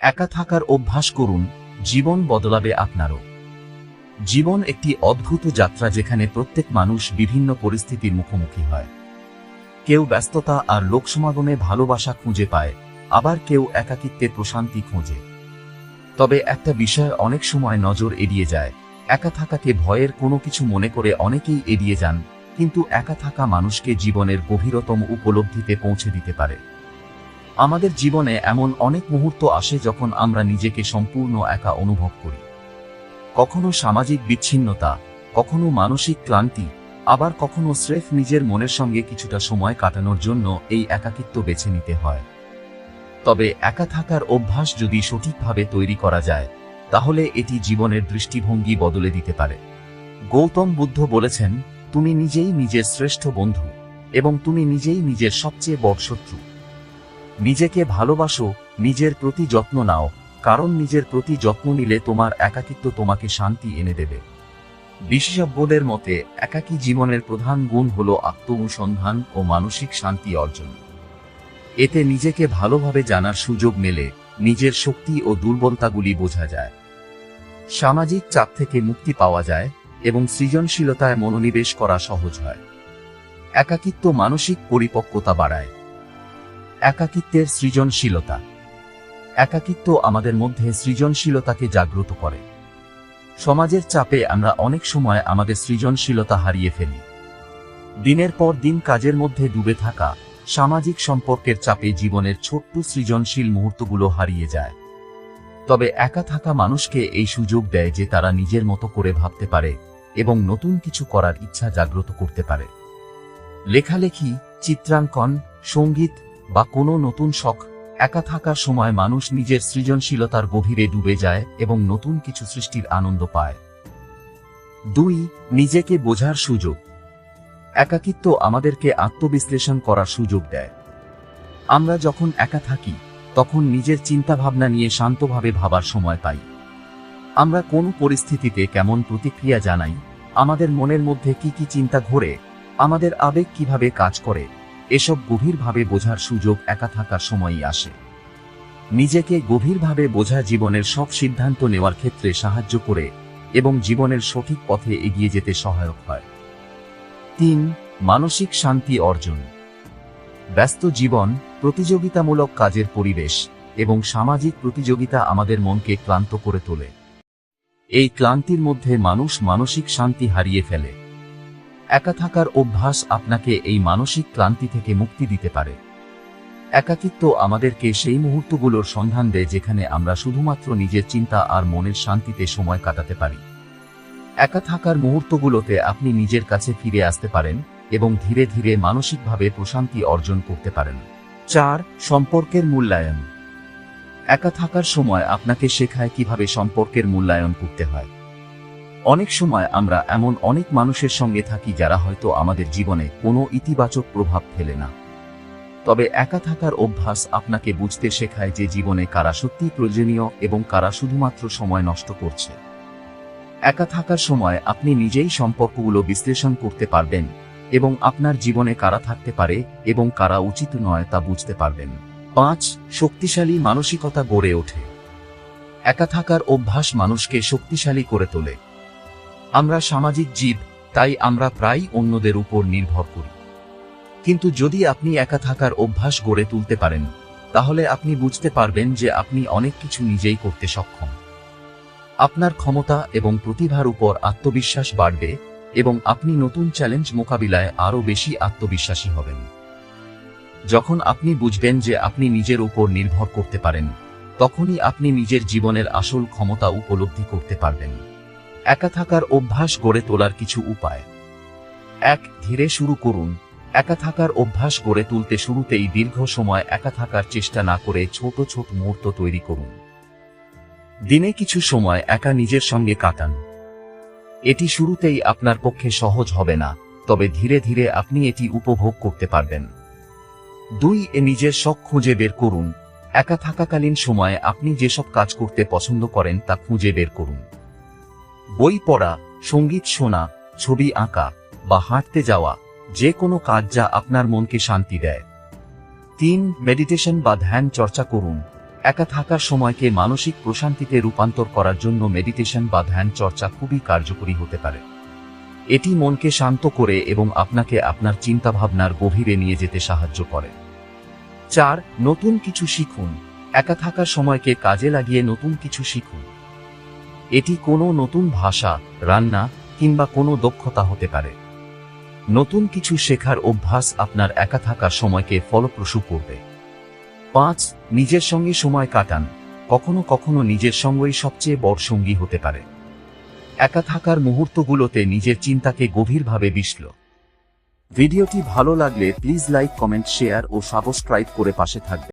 একা থাকার অভ্যাস করুন, জীবন বদলাবে আপনারও। জীবন একটি অদ্ভুত যাত্রা যেখানে প্রত্যেক মানুষ বিভিন্ন পরিস্থিতির মুখোমুখি হয়। কেউ ব্যস্ততা আর লোকসমাগমে ভালোবাসা খুঁজে পায়, আবার কেউ একাকিত্বে প্রশান্তি খোঁজে। তবে একটা বিষয় অনেক সময় নজর এড়িয়ে যায়, একা থাকাকে ভয়ের কোনো কিছু মনে করে অনেকেই এড়িয়ে যান, কিন্তু একা থাকা মানুষকে জীবনের গভীরতম উপলব্ধিতে পৌঁছে দিতে পারে। আমাদের জীবনে এমন অনেক মুহূর্ত আসে যখন আমরা নিজেকে সম্পূর্ণ একা অনুভব করি। কখনো সামাজিক বিচ্ছিন্নতা, কখনো মানসিক ক্লান্তি, আবার কখনো স্রেফ নিজের মনের সঙ্গে কিছুটা সময় কাটানোর জন্য এই একাকিত্ব বেছে নিতে হয়। তবে একা থাকার অভ্যাস যদি সঠিকভাবে তৈরি করা যায়, তাহলে এটি জীবনের দৃষ্টিভঙ্গি বদলে দিতে পারে। গৌতম বুদ্ধ বলেছেন, তুমি নিজেই নিজের শ্রেষ্ঠ বন্ধু এবং তুমি নিজেই নিজের সবচেয়ে বড় শত্রু। নিজেকে ভালোবাসো, নিজের প্রতি যত্ন নাও, কারণ নিজের প্রতি যত্ন নিলে তোমার একাকিত্ব তোমাকে শান্তি এনে দেবে। বিশেষজ্ঞদের মতে, একাকী জীবনের প্রধান গুণ হল আত্ম অনুসন্ধান ও মানসিক শান্তি অর্জন। এতে নিজেকে ভালোভাবে জানার সুযোগ মেলে, নিজের শক্তি ও দুর্বলতাগুলি বোঝা যায়। সামাজিক চাপ থেকে মুক্তি পাওয়া যায় এবং সৃজনশীলতায় মনোনিবেশ করা সহজ হয়। একাকিত্ব মানসিক পরিপক্কতা বাড়ায়। একাকিত্বের সৃজনশীলতা। একাকিত্ব আমাদের মধ্যে সৃজনশীলতাকে জাগ্রত করে। সমাজের চাপে আমরা অনেক সময় আমাদের সৃজনশীলতা হারিয়ে ফেলি। দিনের পর দিন কাজের মধ্যে ডুবে থাকা সামাজিক সম্পর্কের চাপে জীবনের ছোট্ট সৃজনশীল মুহূর্তগুলো হারিয়ে যায়। তবে একা থাকা মানুষকে এই সুযোগ দেয় যে তারা নিজের মতো করে ভাবতে পারে এবং নতুন কিছু করার ইচ্ছা জাগ্রত করতে পারে। লেখালেখি, চিত্রাঙ্কন, সংগীত বা কোনো নতুন শখ, একা থাকার সময় মানুষ নিজের সৃজনশীলতার গভীরে ডুবে যায় এবং নতুন কিছু সৃষ্টির আনন্দ পায়। দুই, নিজেকে বোঝার সুযোগ। একাকিত্ব আমাদেরকে আত্মবিশ্লেষণ করার সুযোগ দেয়। আমরা যখন একা থাকি, তখন নিজের চিন্তাভাবনা নিয়ে শান্তভাবে ভাবার সময় পাই। আমরা কোন পরিস্থিতিতে কেমন প্রতিক্রিয়া জানাই, আমাদের মনের মধ্যে কি কি চিন্তা ঘোরে, আমাদের আবেগ কীভাবে কাজ করে এসব গভীরভাবে বোঝার সুযোগ একা থাকার সময়ই আসে। নিজেকে গভীরভাবে বোঝা জীবনের সব সিদ্ধান্ত নেওয়ার ক্ষেত্রে সাহায্য করে এবং জীবনের সঠিক পথে এগিয়ে যেতে সহায়ক হয়। তিন, মানসিক শান্তি অর্জন। ব্যস্ত জীবন, প্রতিযোগিতামূলক কাজের পরিবেশ এবং সামাজিক প্রতিযোগিতা আমাদের মনকে ক্লান্ত করে তোলে। এই ক্লান্তির মধ্যে মানুষ মানসিক শান্তি হারিয়ে ফেলে। একা থাকার অভ্যাস আপনাকে এই মানসিক ক্লান্তি থেকে মুক্তি দিতে পারে। একাকিত্ব আমাদেরকে সেই মুহূর্তগুলোর সন্ধান দেয় যেখানে আমরা শুধুমাত্র নিজের চিন্তা আর মনের শান্তিতে সময় কাটাতে পারি। একা থাকার মুহূর্তগুলোতে আপনি নিজের কাছে ফিরে আসতে পারেন এবং ধীরে ধীরে মানসিকভাবে প্রশান্তি অর্জন করতে পারেন। চার, সম্পর্কের মূল্যায়ন। একা থাকার সময় আপনাকে শেখায় কীভাবে সম্পর্কের মূল্যায়ন করতে হয়। অনেক সময় আমরা এমন অনেক মানুষের সঙ্গে থাকি যারা হয়তো আমাদের জীবনে কোনো ইতিবাচক প্রভাব ফেলে না। তবে একা থাকার অভ্যাস আপনাকে বুঝতে শেখায় যে জীবনে কারা সত্যি প্রয়োজনীয় এবং কারা শুধুমাত্র সময় নষ্ট করছে। একা থাকার সময় আপনি নিজেই সম্পর্কগুলো বিশ্লেষণ করতে পারবেন এবং আপনার জীবনে কারা থাকতে পারে এবং কারা উচিত নয় তা বুঝতে পারবেন। পাঁচ, শক্তিশালী মানসিকতা গড়ে ওঠে। একা থাকার অভ্যাস মানুষকে শক্তিশালী করে তোলে। আমরা সামাজিক জীব, তাই আমরা প্রায় অন্যদের উপর নির্ভর করি। কিন্তু যদি আপনি একা থাকার অভ্যাস গড়ে তুলতে পারেন, তাহলে আপনি বুঝতে পারবেন যে আপনি অনেক কিছু নিজেই করতে সক্ষম। আপনার ক্ষমতা এবং প্রতিভার উপর আত্মবিশ্বাস বাড়বে এবং আপনি নতুন চ্যালেঞ্জ মোকাবিলায় আরও বেশি আত্মবিশ্বাসী হবেন। যখন আপনি বুঝবেন যে আপনি নিজের উপর নির্ভর করতে পারেন, তখনই আপনি নিজের জীবনের আসল ক্ষমতা উপলব্ধি করতে পারবেন। একা থাকার অভ্যাস গড়ে তোলার কিছু উপায়। এক, ধীরে শুরু করুন। একা থাকার অভ্যাস গড়ে তুলতে শুরুতেই দীর্ঘ সময় একা থাকার চেষ্টা না করে ছোট ছোট মুহূর্ত তৈরি করুন। দিনে কিছু সময় একা নিজের সঙ্গে কাটান। এটি শুরুতেই আপনার পক্ষে সহজ হবে না, তবে ধীরে ধীরে আপনি এটি উপভোগ করতে পারবেন। দুই, এ নিজের শখ খুঁজে বের করুন। একা থাকাকালীন সময়ে আপনি যেসব কাজ করতে পছন্দ করেন তা খুঁজে বের করুন। বই পড়া, সংগীত শোনা, ছবি আঁকা বা হাঁটতে যাওয়া যে কোনো কাজ যা আপনার মনকে শান্তি দেয়। তিন মেডিটেশন বা ধ্যান চর্চা করুন। একা থাকার সময়কে মানসিক প্রশান্তিতে রূপান্তর করার জন্য মেডিটেশন বা ধ্যান চর্চা খুবই কার্যকরী হতে পারে। এটি মনকে শান্ত করে এবং আপনাকে আপনার চিন্তাভাবনার গভীরে নিয়ে যেতে সাহায্য করে। চার, নতুন কিছু শিখুন। একা থাকার সময়কে কাজে লাগিয়ে নতুন কিছু শিখুন। এটি কোনো নতুন ভাষা, রান্না, কিংবা কোনো দক্ষতা হতে পারে। নতুন কিছু শেখার অভ্যাস আপনার একা থাকার সময়কে ফলপ্রসূ করবে। পাঁচ, নিজের সঙ্গে সময় কাটান। কখনো কখনো নিজের সঙ্গই সবচেয়ে বড় সঙ্গী হতে পারে। একা থাকার মুহূর্তগুলোতে নিজের চিন্তাকে গভীরভাবে বিশল ভিডিওটি ভালো লাগলে প্লিজ লাইক, কমেন্ট, শেয়ার ও সাবস্ক্রাইব করে পাশে থাকবে